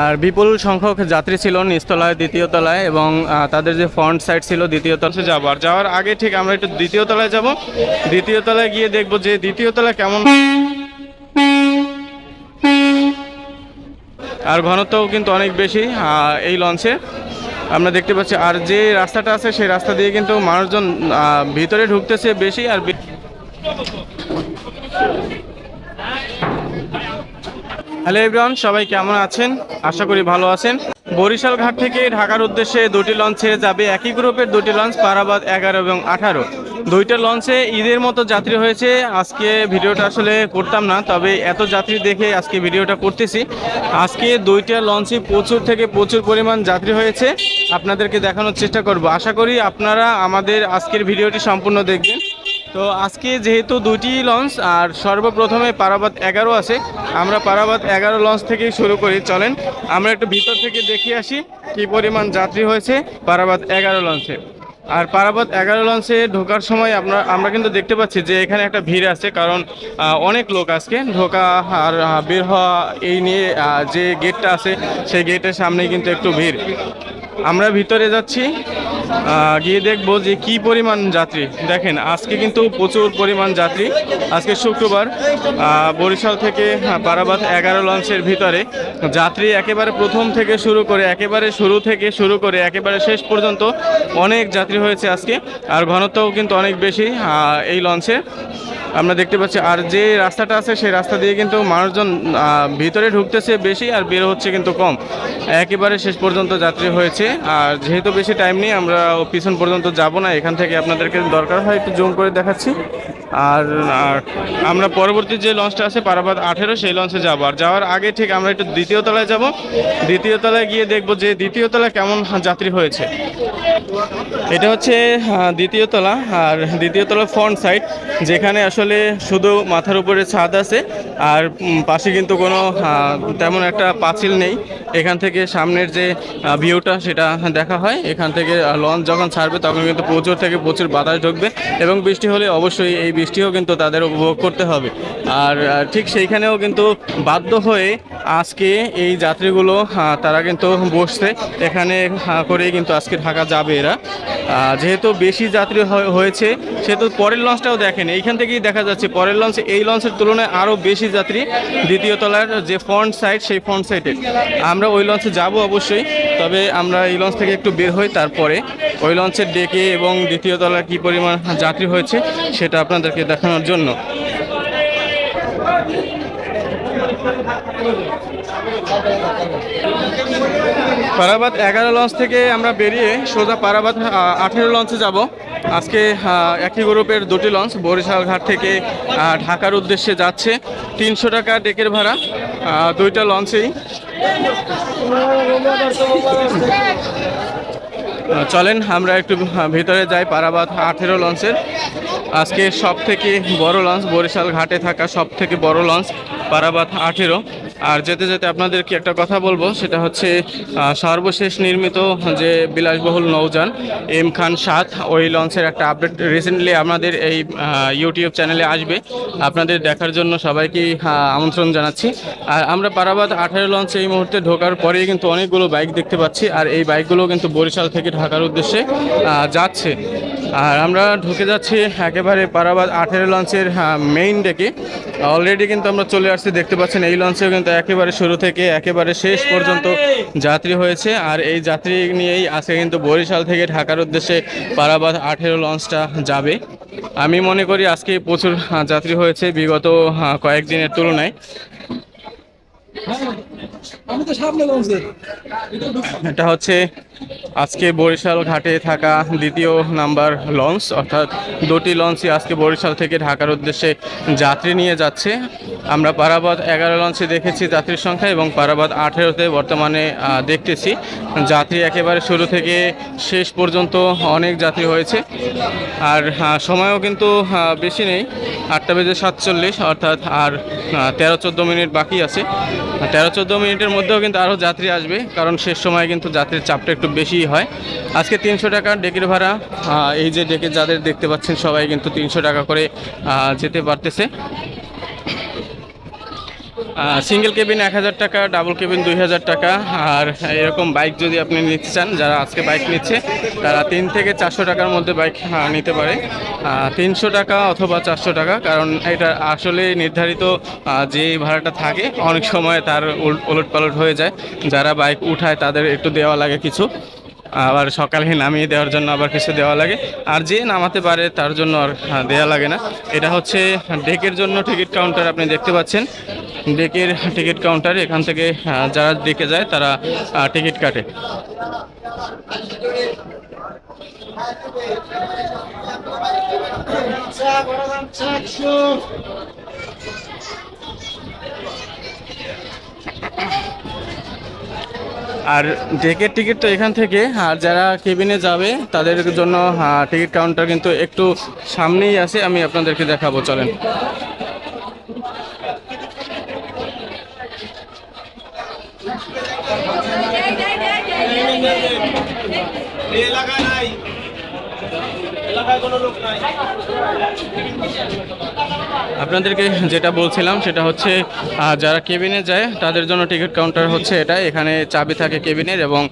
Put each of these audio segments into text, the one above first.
আর বিপুল সংখ্যক যাত্রী ছিল নিচতলায়, দ্বিতীয় তলায় এবং তাদের যে ফ্রন্ট সাইড ছিল দ্বিতীয় তলায়। যাব। আর যাওয়ার আগে ঠিক আমরা একটু দ্বিতীয় তলায় যাব। দ্বিতীয় তলায় গিয়ে দেখব যে দ্বিতীয় তলায় কেমন। আর ঘনত্বও কিন্তু অনেক বেশি এই লঞ্চে আমরা দেখতে পাচ্ছি, আর যে রাস্তাটা আছে, সেই রাস্তা দিয়ে কিন্তু মানুষজন ভিতরে ঢুকতেছে বেশি আর হ্যালো এভরিওয়ান, সবাই কেমন আছেন? আশা করি ভালো আছেন। বরিশাল ঘাট থেকে ঢাকার উদ্দেশ্যে দুটি লঞ্চ ছেড়ে যাবে একই গ্রুপের দুটি লঞ্চ পারাবাদ এগারো এবং আঠারো। দুইটা লঞ্চে ঈদের মতো যাত্রী হয়েছে। আজকে ভিডিওটা আসলে করতাম না, তবে এত যাত্রী দেখে আজকে ভিডিওটা করতেছি। আজকে দুইটা লঞ্চে প্রচুর থেকে প্রচুর পরিমাণ যাত্রী হয়েছে। আপনাদেরকে দেখানোর চেষ্টা করব। আশা করি আপনারা আমাদের আজকের ভিডিওটি সম্পূর্ণ দেখবেন। তো আজকে যেহেতু দুটি লঞ্চ আর সর্বপ্রথমে পারাবাদ এগারো আছে, আমরা পারাবাদ এগারো লঞ্চ থেকেই শুরু করি। চলেন, আমরা একটু ভিতর থেকে দেখে আসি কি পরিমাণ যাত্রী হয়েছে পারাবাদ এগারো লঞ্চে। আর পারাবাদ এগারো লঞ্চে ঢোকার সময় আপনার আমরা কিন্তু দেখতে পাচ্ছি যে এখানে একটা ভিড় আছে, কারণ অনেক লোক আজকে ঢোকা আর বের হওয়া এই নিয়ে যে গেটটা আছে, সেই গেটের সামনেই কিন্তু একটু ভিড়। আমরা ভিতরে যাচ্ছি গিয়ে দেখব যে কি পরিমাণ যাত্রী। দেখেন আজকে কিন্তু প্রচুর পরিমাণ যাত্রী। আজকে শুক্রবার বরিশাল থেকে আহ, বারাবাদ এগারো লঞ্চের ভিতরে যাত্রী একেবারে প্রথম থেকে শুরু করে একেবারে শুরু থেকে শুরু করে একেবারে শেষ পর্যন্ত অনেক যাত্রী হয়েছে আজকে। আর ঘনত্বও কিন্তু অনেক বেশি এই লঞ্চে। আমরা দেখতে পাচ্ছি, আর যে রাস্তাটা আছে, সেই রাস্তা দিয়ে কিন্তু মানুষজন ভিতরে ঢুকতেছে বেশি আর বের হচ্ছে কিন্তু কম। একেবারে শেষ পর্যন্ত যাত্রী হয়েছে, আর যেহেতু বেশি টাইম নেই, আমরা পিছন পর্যন্ত যাব না, এখান থেকে আপনাদেরকে দরকার হয় একটু জুম করে দেখাচ্ছি। আর আমরা পরবর্তী যে লঞ্চটা আছে পারাবাদ আঠেরো, সেই লঞ্চে যাব। আর যাওয়ার আগে ঠিক আমরা একটু দ্বিতীয় তলায় যাব। দ্বিতীয় তলায় গিয়ে দেখব যে দ্বিতীয় তলায় কেমন যাত্রী হয়েছে। এটা হচ্ছে দ্বিতীয় তলা। আর দ্বিতীয় তলা ফ্রন্ট সাইড, যেখানে আসলে শুধু মাথার উপরে ছাদ আছে। আর পাশে কিন্তু কোনো তেমন একটা পাঁচিল নেই। এখান থেকে সামনের যে ভিউটা সেটা দেখা হয়। এখান থেকে লঞ্চ যখন ছাড়বে তখন কিন্তু প্রচুর থেকে প্রচুর বাতাস ঢুকবে। এবং বৃষ্টি হলে অবশ্যই এই বৃষ্টিও কিন্তু তাদের উপভোগ করতে হবে। আর ঠিক সেইখানেও কিন্তু বাধ্য হয়ে আজকে এই যাত্রীগুলো তারা কিন্তু বসছে। এখানে করেই কিন্তু আজকে ঢাকা যাবে এরা। যেহেতু বেশি যাত্রী হয়- হয়েছে, সেহেতু পরের লঞ্চটাও দেখেন। এইখান থেকেই দেখা যাচ্ছে পরের লঞ্চ, এই লঞ্চের তুলনায় আরও বেশি যাত্রী দ্বিতীয় তলার যে ফ্রন্ট সাইড সেই ফ্রন্ট সাইডে আমরা ওই লঞ্চে যাব অবশ্যই, তবে আমরা এই লঞ্চ থেকে একটু বের হই তারপরে। ওই লঞ্চের ডেকে এবং দ্বিতীয় তলার কী পরিমাণ যাত্রী হয়েছে, সেটা আপনাদেরকে দেখানোর জন্য। পারাবাদ এগারো লঞ্চ থেকে আমরা বেরিয়ে সোজা পারাবাদ আঠেরো লঞ্চে যাব। আজকে একই গ্রুপের দুটি লঞ্চ, বরিশাল ঘাট থেকে ঢাকার উদ্দেশ্যে যাচ্ছে। তিনশো টাকা ডেকের ভাড়া দুইটা লঞ্চেই। চলেন, আমরা একটু ভিতরে যাই পারাবাদ আঠেরো লঞ্চের। আজকে সব থেকে বড় লঞ্চ, বরিশাল ঘাটে থাকা সব থেকে বড় লঞ্চ। পারাবাদ আঠেরো। আর যেতে যেতে আপনাদেরকে একটা কথা বলব? সেটা হচ্ছে সর্বশেষ নির্মিত যে বিলাসবহুল নৌযান, এম খান সাত, ওই লঞ্চের একটা আপডেট রিসেন্টলি আমাদের এই ইউটিউব চ্যানেলে আসবে। আপনাদের দেখার জন্য সবাইকে আমন্ত্রণ জানাচ্ছি। আর আমরা পারাবাদ আঠারো লঞ্চে এই মুহূর্তে ঢোকার পরেই কিন্তু অনেকগুলো বাইক দেখতে পাচ্ছি। আর এই বাইকগুলো কিন্তু বরিশাল থেকে ঢাকার উদ্দেশ্যে যাচ্ছে। আর আমরা ঢুকে যাচ্ছি একেবারে পারাবাদ আঠেরো লঞ্চের মেইন ডেকে অলরেডি কিন্তু আমরা চলে আসছি দেখতে পাচ্ছেন এই লঞ্চেও কিন্তু একেবারে শুরু থেকে একেবারে শেষ পর্যন্ত যাত্রী হয়েছে। আর এই যাত্রী নিয়েই আজকে কিন্তু বরিশাল থেকে ঢাকার উদ্দেশ্যে পারাবাদ আঠেরো লঞ্চটা যাবে। আমি মনে করি আজকে প্রচুর যাত্রী হয়েছে বিগত কয়েকদিনের তুলনায়। এটা হচ্ছে আজকে বরিশাল ঘাটে থাকা দ্বিতীয় নাম্বার লঞ্চ, অর্থাৎ দুটি লঞ্চই আজকে বরিশাল থেকে ঢাকার উদ্দেশ্যে যাত্রী নিয়ে যাচ্ছে। আমরা পারাবাদ এগারো লঞ্চে দেখেছি যাত্রীর সংখ্যা এবং পারাবাদ আঠেরোতে বর্তমানে দেখতেছি। যাত্রী একেবারে শুরু থেকে শেষ পর্যন্ত অনেক যাত্রী হয়েছে। আর সময়ও কিন্তু বেশি নেই। আটটা বেজে সাতচল্লিশ, অর্থাৎ আর তেরো চোদ্দ মিনিট বাকি আছে। তেরো চোদ্দ মিনিটের মধ্যেও কিন্তু আরও যাত্রী আসবে, কারণ শেষ সময় কিন্তু যাত্রীর চাপটা একটু বেশিই হয়। আজকে তিনশো টাকা ডেকের ভাড়া। এই যে ডেকে যাদের দেখতে পাচ্ছেন সবাই কিন্তু তিনশো টাকা করে যেতে পারতেছে। সিঙ্গেল কেবিন এক হাজার টাকা ডাবল কেবিন দুই হাজার টাকা। আর এরকম বাইক যদি আপনি নিতে চান, যারা আজকে বাইক নিচ্ছে, তারা তিন থেকে চারশো টাকার মধ্যে বাইক নিতে পারে। তিনশো টাকা অথবা চারশো টাকা, কারণ এটা আসলে নির্ধারিত যে ভাড়াটা থাকে, অনেক সময় তার উলট পালট হয়ে যায়। যারা বাইক উঠায়, তাদের একটু দেওয়া লাগে কিছু। আবার সকালে নামিয়ে দেওয়ার জন্য আবার কিছু দেওয়া লাগে। আর যে নামাতে পারে, তার জন্য আর দেওয়া লাগে না। এটা হচ্ছে ডেকের জন্য টিকিট কাউন্টার আপনি দেখতে পাচ্ছেন। ডেকের টিকিট কাউন্টার এখান থেকে যারা ডেকে যায় তারা টিকিট কাটে। আর ডেকের টিকিট তো এখান থেকে, আর যারা কেবিনে যাবে তাদের জন্য টিকিট কাউন্টার কিন্তু একটু সামনেই আছে, আমি আপনাদেরকে দেখাবো, চলেন। এলাকা নাই। আপনাদেরকে যেটা বলছিলাম, সেটা হচ্ছে যারা কেবিনে যায়, তাদের জন্য টিকিট কাউন্টার হচ্ছে এটা এখানে চাবি থাকে কেবিনের এবং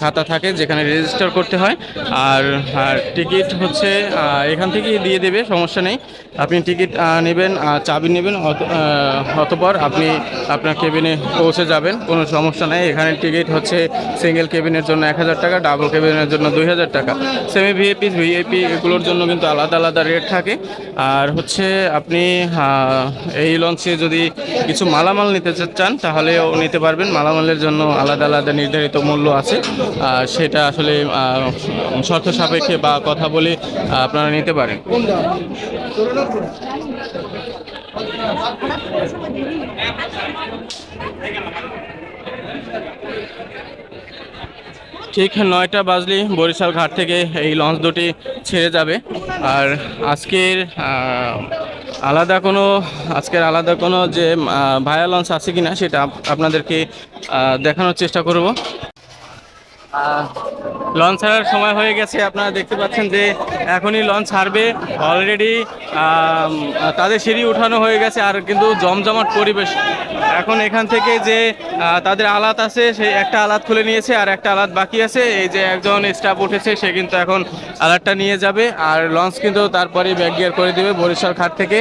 খাতা থাকে যেখানে রেজিস্টার করতে হয়। আর টিকিট হচ্ছে এখান থেকেই দিয়ে দেবে, সমস্যা নেই। আপনি টিকিট নেবেন চাবি নেবেন, অত- অতপর আপনি আপনার কেবিনে পৌঁছে যাবেন, কোনো সমস্যা নেই। এখানে টিকিট হচ্ছে সিঙ্গেল কেবিনের জন্য এক হাজার টাকা ডাবল কেবিনের জন্য দুই হাজার টাকা। সেমি ভিআইপি ভিআইপি এগুলোর জন্য কিন্তু আলাদা আলাদা রেট থাকে। আর হচ্ছে আপনি এই লঞ্চে যদি কিছু মালামাল নিতে চান, তাহলেও নিতে পারবেন। মালামালের জন্য আলাদা আলাদা নির্ধারিত মূল্য আছে। আর সেটা আসলে শর্ত সাপেক্ষে বা কথা বলে আপনারা নিতে পারেন। ঠিক নয়টা বাজলি বরিশাল ঘাট থেকে এই লঞ্চ দুটি ছেড়ে যাবে। আর আজকের আলাদা কোনো, আজকের আলাদা কোনো যে ভায়ালন্স আছে কি না সেটা আপনাদেরকে দেখানোর চেষ্টা করব। লঞ্চ ছাড়ার সময় হয়ে গেছে। আপনারা দেখতে পাচ্ছেন যে এখনই লঞ্চ ছাড়বে অলরেডি তাদের সিঁড়ি উঠানো হয়ে গেছে আর কিন্তু জমজমাট পরিবেশ। এখন এখান থেকে যে তাদের আলাত আছে সেই একটা আলাত খুলে নিয়েছে আর একটা আলাত বাকি আছে। এই যে একজন স্টাফ উঠেছে, সে কিন্তু এখন আলাতটা নিয়ে যাবে আর লঞ্চ কিন্তু তারপরে ব্যাক গিয়ার করে দেবে বরিশাল ঘাট থেকে।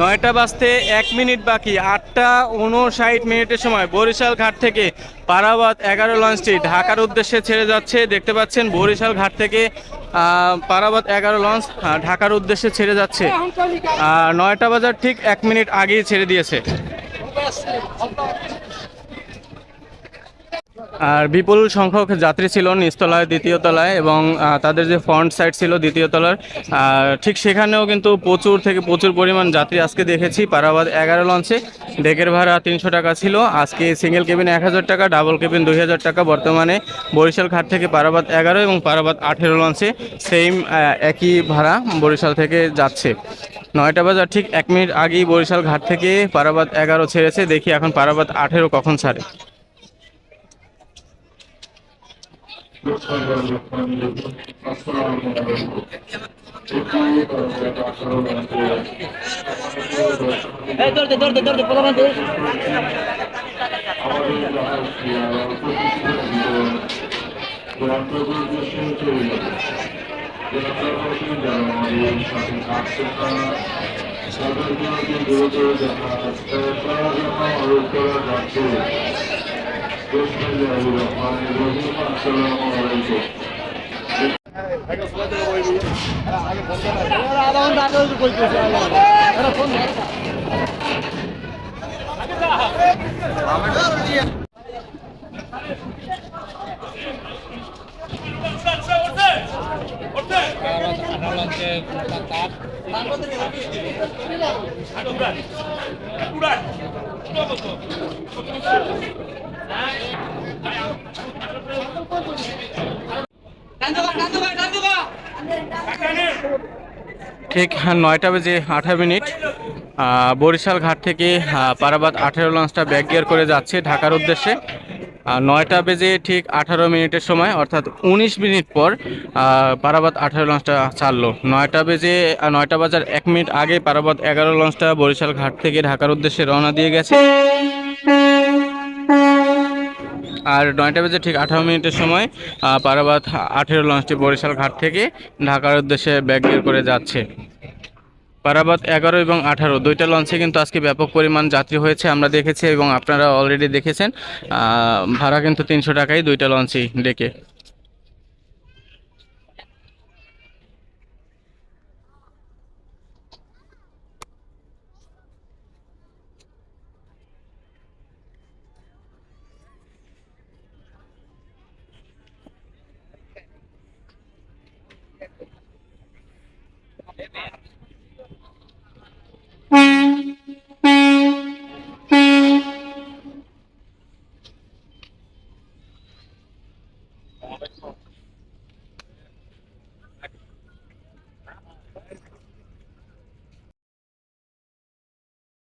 নয়টা বাজতে এক মিনিট বাকি, আটটা উনষাট মিনিটের সময় বরিশাল ঘাট থেকে পারাবাদ এগারো লঞ্চটি ঢাকার উদ্দেশ্যে ছেড়ে যাচ্ছে। দেখতে পাচ্ছেন বরিশাল ঘাট থেকে পারাবাদ এগারো লঞ্চ ঢাকার উদ্দেশ্যে ছেড়ে যাচ্ছে। নয়টা বাজার ঠিক এক মিনিট আগেই ছেড়ে দিয়েছে। আর বিপুল সংখ্যক যাত্রী ছিল নিচতলায়, দ্বিতীয় তলায় এবং তাদের যে ফ্রন্ট সাইড ছিল দ্বিতীয় তলার ঠিক সেখানেও কিন্তু প্রচুর থেকে প্রচুর পরিমাণ যাত্রী আজকে দেখেছি। পারাবাদ এগারো লঞ্চে ডেকের ভাড়া তিনশো টাকা ছিল। আজকে সিঙ্গেল কেবিন এক হাজার টাকা ডাবল কেবিন দুই হাজার টাকা। বর্তমানে বরিশাল ঘাট থেকে পারাবাদ এগারো এবং পারাবাদ আঠেরো লঞ্চে সেম একই ভাড়া বরিশাল থেকে যাচ্ছে। নয়টা বাজার ঠিক এক মিনিট আগেই বরিশাল ঘাট থেকে পারাবাদ এগারো ছেড়েছে। দেখি এখন পারাবাদ আঠেরো কখন ছাড়ে। ধরতে ধরতে ধরতে প্রধান দেখা بسم الله الرحمن الرحيم السلام عليكم حاجة صلاه ابويا حاجة فضلها أنا عندي عايز أقول لك أنا فضلها ঠিক নয়টা বেজে আঠারো মিনিট। বরিশাল ঘাট থেকে পারাবাদ আঠেরো লঞ্চটা ব্যাক গিয়ার করে যাচ্ছে ঢাকার উদ্দেশ্যে। নয়টা বেজে ঠিক আঠারো মিনিটের সময়, অর্থাৎ উনিশ মিনিট পর পারাবাদ আঠেরো লঞ্চটা ছাড়লো নয়টা বেজে নয়টা বাজার এক মিনিট আগে পারাবাদ এগারো লঞ্চটা বরিশাল ঘাট থেকে ঢাকার উদ্দেশ্যে রওনা দিয়ে গেছে। আর নয়টা বেজে ঠিক আঠারো মিনিটের সময় পারাবাদ আঠেরো লঞ্চটি বরিশাল ঘাট থেকে ঢাকার উদ্দেশ্যে ব্যাগ বের করে যাচ্ছে। পারাবাদ এগারো এবং আঠারো, দুইটা লঞ্চে কিন্তু আজকে ব্যাপক পরিমাণ যাত্রী হয়েছে, আমরা দেখেছি এবং আপনারা অলরেডি দেখেছেন। ভাড়া কিন্তু তিনশো টাকাই দুইটা লঞ্চেই ডেকে।